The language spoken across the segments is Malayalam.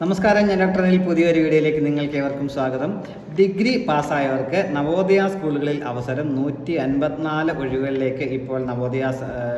നമസ്കാരം ഞാൻ ഡോക്ടർ അനിൽ. പുതിയൊരു വീഡിയോയിലേക്ക് നിങ്ങൾക്ക് ഏവർക്കും സ്വാഗതം. ഡിഗ്രി പാസ്സായവർക്ക് നവോദയ സ്കൂളുകളിൽ അവസരം നൂറ്റി അൻപത്തിനാല് ഒഴിവുകളിലേക്ക് ഇപ്പോൾ നവോദയ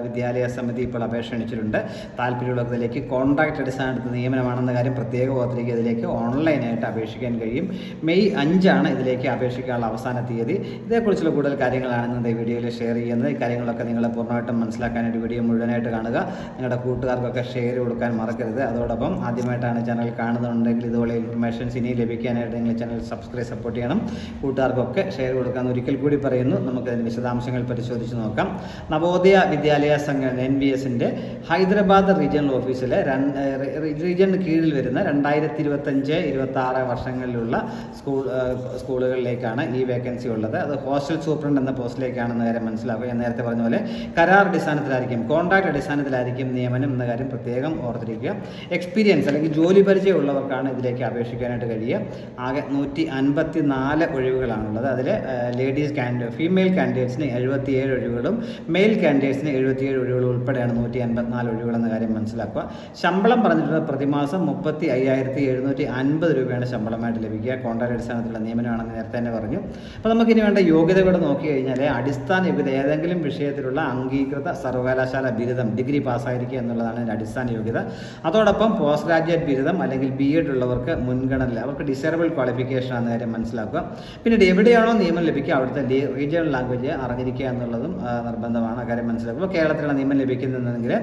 വിദ്യാലയ സമിതി ഇപ്പോൾ അപേക്ഷ ക്ഷണിച്ചിട്ടുണ്ട്. താല്പര്യമുള്ളതിലേക്ക് കോൺട്രാക്ട് അടിസ്ഥാനത്തിൽ നിയമനമാണെന്ന കാര്യം പ്രത്യേക ഓർത്തിരിക്കുക ഇതിലേക്ക് ഓൺലൈനായിട്ട് അപേക്ഷിക്കാൻ കഴിയും. മെയ് അഞ്ചാണ് ഇതിലേക്ക് അപേക്ഷിക്കാനുള്ള അവസാന തീയതി. ഇതേക്കുറിച്ചുള്ള കൂടുതൽ കാര്യങ്ങളാണ് ഇന്നത്തെ വീഡിയോയിൽ ഷെയർ ചെയ്യുന്നത്. ഈ കാര്യങ്ങളൊക്കെ നിങ്ങൾ പൂർണമായിട്ടും മനസ്സിലാക്കാനായിട്ട് വീഡിയോ മുഴുവനായിട്ട് കാണുക. നിങ്ങളുടെ കൂട്ടുകാർക്കൊക്കെ ഷെയർ കൊടുക്കാൻ മറക്കരുത്. അതോടൊപ്പം ആദ്യമായിട്ടാണ് ചാനൽ കാണുന്നുണ്ടെങ്കിൽ ഇതുപോലെ ഇൻഫർമേഷൻസ് ഇനി ലഭിക്കാനായിട്ട് നിങ്ങൾ ചാനൽ സബ്സ്ക്രൈബ് സപ്പോർട്ട് ചെയ്യണം. കൂട്ടുകാർക്കൊക്കെ ഷെയർ കൊടുക്കാമെന്ന് ഒരിക്കൽ കൂടി പറയുന്നു. നമുക്ക് നമുക്കതിന്റെ വിശദാംശങ്ങൾ പരിശോധിച്ച് നോക്കാം. നവോദയ വിദ്യാലയ സംഘടന എൻ ബി എസിന്റെ ഹൈദരാബാദ് റീജിയണൽ ഓഫീസിലെ റീജിയണിന് കീഴിൽ വരുന്ന രണ്ടായിരത്തി ഇരുപത്തഞ്ച് ഇരുപത്തി ആറ് വർഷങ്ങളിലുള്ള സ്കൂൾ സ്കൂളുകളിലേക്കാണ് ഈ വേക്കൻസി ഉള്ളത്. അത് ഹോസ്റ്റൽ സൂപ്രണ്ട് എന്ന പോസ്റ്റിലേക്കാണ് നേരെ മനസ്സിലാക്കുക. ഞാൻ നേരത്തെ പറഞ്ഞ പോലെ കരാർ അടിസ്ഥാനത്തിലായിരിക്കും കോൺട്രാക്ട് അടിസ്ഥാനത്തിലായിരിക്കും നിയമനം എന്ന കാര്യം പ്രത്യേകം ഓർത്തിരിക്കുക. എക്സ്പീരിയൻസ് അല്ലെങ്കിൽ ജോലി പരിചയമുള്ളവർക്കാണ് ഇതിലേക്ക് അപേക്ഷിക്കാനായിട്ട് കഴിയുക. ആകെ നൂറ്റി അൻപത്തി നാല് ഒഴിവുകളാണുള്ളത് അതിൽ ലേഡീസ് കാൻഡിഡേറ്റ് ഫീമെയിൽ കാൻഡിഡേറ്റ്സിന് എഴുപത്തിയേഴ് ഒഴിവുകളും മെയിൽ കാൻഡിഡേറ്റ്സിന് എഴുപത്തിയേഴ് ഒഴിവുകളും ഉൾപ്പെടെയാണ് നൂറ്റി അൻപത്തിനാല് ഒഴിവുകൾ എന്ന കാര്യം മനസ്സിലാക്കുക. ശമ്പളം പറഞ്ഞിട്ടുള്ളത് പ്രതിമാസം മുപ്പത്തി അയ്യായിരത്തി എഴുന്നൂറ്റി അൻപത് രൂപയാണ് ശമ്പളമായിട്ട് ലഭിക്കുക. കോൺട്രാക്ട് അടിസ്ഥാനത്തിലുള്ള നിയമനമാണെന്ന് നേരത്തെ തന്നെ പറഞ്ഞു. അപ്പോൾ നമുക്കിനി വേണ്ട നോക്കി കഴിഞ്ഞാൽ അടിസ്ഥാന യോഗ്യത ഏതെങ്കിലും വിഷയത്തിലുള്ള അംഗീകൃത സർവകലാശാല ബിരുദം ഡിഗ്രി പാസ്സായിരിക്കുക എന്നുള്ളതാണ് അതിന്റെ അടിസ്ഥാന യോഗ്യത. അതോടൊപ്പം പോസ്റ്റ് ഗ്രാജുവേറ്റ് ബിരുദം അല്ലെങ്കിൽ ബി എഡ് ഉള്ളവർക്ക് മുൻഗണന അവർക്ക് ഡിസേബിൾ ക്വാളിഫിക്കേഷൻ ആണെന്ന കാര്യം മനസ്സിലാക്കുക. പിന്നീട് എവിടെയാണോ നിയമം ലഭിക്കുക അവിടുത്തെ റീജിയണൽ ലാംഗ്വേജ് അറിഞ്ഞിരിക്കുക എന്നുള്ളതും നിർബന്ധമാണ് കാര്യം മനസ്സിലാക്കുക. കേരളത്തിലുള്ള നിയമം ലഭിക്കുന്നുണ്ടെങ്കിൽ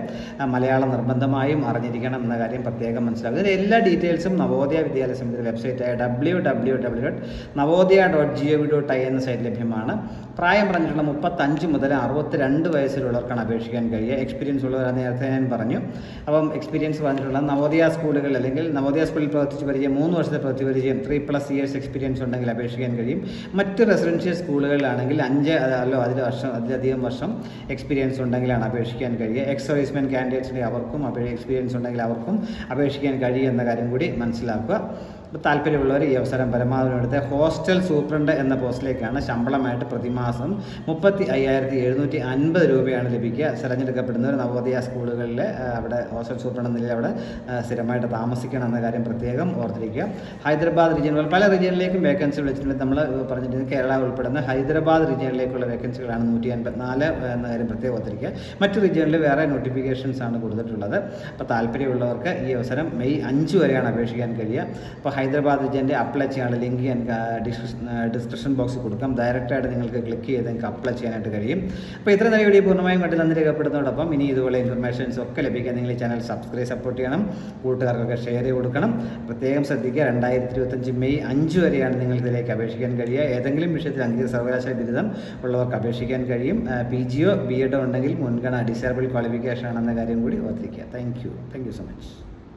മലയാളം നിർബന്ധമായും അറിഞ്ഞിരിക്കണം എന്ന കാര്യം പ്രത്യേകം മനസ്സിലാക്കുക. ഇതിന്റെ എല്ലാ ഡീറ്റെയിൽസും നവോദയ വിദ്യാലയ സമിതിയുടെ വെബ്സൈറ്റായ W W W dot Navodaya dot G O V dot I എന്ന സൈറ്റ് ലഭ്യമാണ്. പ്രായം പറഞ്ഞിട്ടുള്ള മുപ്പത്തഞ്ച് മുതൽ അറുപത്തിരണ്ട് വയസ്സിലുള്ളവർക്കാണ് അപേക്ഷിക്കാൻ കഴിയുക. എക്സ്പീരിയൻസ് ഉള്ളവരാണ് നേരത്തെ ഞാൻ പറഞ്ഞു. അപ്പം എക്സ്പീരിയൻസ് പറഞ്ഞിട്ടുള്ള നവോദയ സ്കൂളുകൾ അല്ലെങ്കിൽ നവോദയ സ്കൂളിൽ പ്രവർത്തിച്ച് പരിചയം മൂന്ന് വർഷത്തെ പ്രവർത്തി പരിചയം ത്രീ പ്ലസ് ഇയേഴ്സ് എക്സ്പീരിയൻസ് ഉണ്ടെങ്കിൽ അപേക്ഷിക്കാൻ കഴിയും. മറ്റ് റെസിഡൻഷ്യൽ സ്കൂളുകളിലാണെങ്കിൽ അഞ്ച് അല്ലോ അതിൽ വർഷം അതിലധികം വർഷം എക്സ്പീരിയൻസ് ഉണ്ടെങ്കിലാണ് അപേക്ഷിക്കാൻ കഴിയുക. എക്സ് സർവീസ്മെൻ കാൻഡിഡേറ്റ്സിന്റെ അവർക്കും അപേ എക്സ്പീരിയൻസ് ഉണ്ടെങ്കിൽ അവർക്കും അപേക്ഷിക്കാൻ കഴിയും എന്ന കാര്യം കൂടി മനസ്സിലാക്കുക. താല്പര്യമുള്ളവർ ഈ അവസരം പരമാവധി എടുത്ത്. ഹോസ്റ്റൽ സൂപ്രണ്ട് എന്ന പോസ്റ്റിലേക്കാണ് ശമ്പളമായിട്ട് പ്രതിമാസം മുപ്പത്തി അയ്യായിരത്തി എഴുന്നൂറ്റി അൻപത് രൂപയാണ് ലഭിക്കുക. തിരഞ്ഞെടുക്കപ്പെടുന്നവർ നവോദയ സ്കൂളുകളിൽ അവിടെ ഹോസ്റ്റൽ സൂപ്രണ്ട് നിലയിൽ അവിടെ സ്ഥിരമായിട്ട് താമസിക്കണം എന്ന കാര്യം പ്രത്യേകം ഓർത്തിരിക്കുക. ഹൈദരാബാദ് റീജിയനുകൾ പല റീജിയനിലേക്കും വേക്കൻസി വിളിച്ചിട്ടുണ്ട്. നമ്മൾ പറഞ്ഞിട്ടുണ്ട് കേരള ഉൾപ്പെടുന്ന. ഹൈദരാബാദ് റീജിയനിലേക്കുള്ള വേക്കൻസികളാണ് നൂറ്റി അൻപത്തിനാല് എന്ന കാര്യം പ്രത്യേകം ഓർത്തിരിക്കുക. മറ്റു റീജിയനിൽ വേറെ നോട്ടിഫിക്കേഷൻസ് ആണ് കൊടുത്തിട്ടുള്ളത്. അപ്പോൾ താല്പര്യമുള്ളവർക്ക് ഈ അവസരം മെയ് അഞ്ച് വരെയാണ് അപേക്ഷിക്കാൻ കഴിയുക. അപ്പോൾ ഹൈദരാബാദ് റീജിയന്റെ അപ്ലൈ ചെയ്യാനുള്ള ലിങ്ക് ഞാൻ ഡിസ്ക്രിപ്ഷൻ ബോക്സിൽ കൊടുക്കാം. ഡയറക്റ്റായിട്ട് നിങ്ങൾക്ക് ക്ലിക്ക് ചെയ്ത് നിങ്ങൾക്ക് അപ്ലൈ ചെയ്യാനായിട്ട് കഴിയും. അപ്പോൾ ഇത്ര നല്ല വീഡിയോ പൂർണമായും കണ്ട് നന്ദി രേഖപ്പെടുന്നതോടൊപ്പം ഇനി ഇതുപോലെ ഇൻഫർമേഷൻസ് ഒക്കെ ലഭിക്കാൻ നിങ്ങൾ ഈ ചാനൽ സബ്സ്ക്രൈബ് സപ്പോർട്ട് ചെയ്യണം. കൂട്ടുകാർക്കൊക്കെ ഷെയർ ചെയ്ത് കൊടുക്കണം. പ്രത്യേകം ശ്രദ്ധിക്കുക രണ്ടായിരത്തി ഇരുപത്തഞ്ച് മെയ് അഞ്ച് വരെയാണ് നിങ്ങൾക്ക് ഇതിലേക്ക് അപേക്ഷിക്കാൻ കഴിയുക. ഏതെങ്കിലും വിഷയത്തിൽ അംഗീകൃത സർവകലാശാല ബിരുദം ഉള്ളവർക്ക് അപേക്ഷിക്കാൻ കഴിയും. പി ജിയോ ബി എഡോ ഉണ്ടെങ്കിൽ മുൻഗണന ഡിസേബിൾ ക്വാളിഫിക്കേഷൻ ആണെന്ന കാര്യം കൂടി ഓർത്തിരിക്കുക. Thank you thank you so much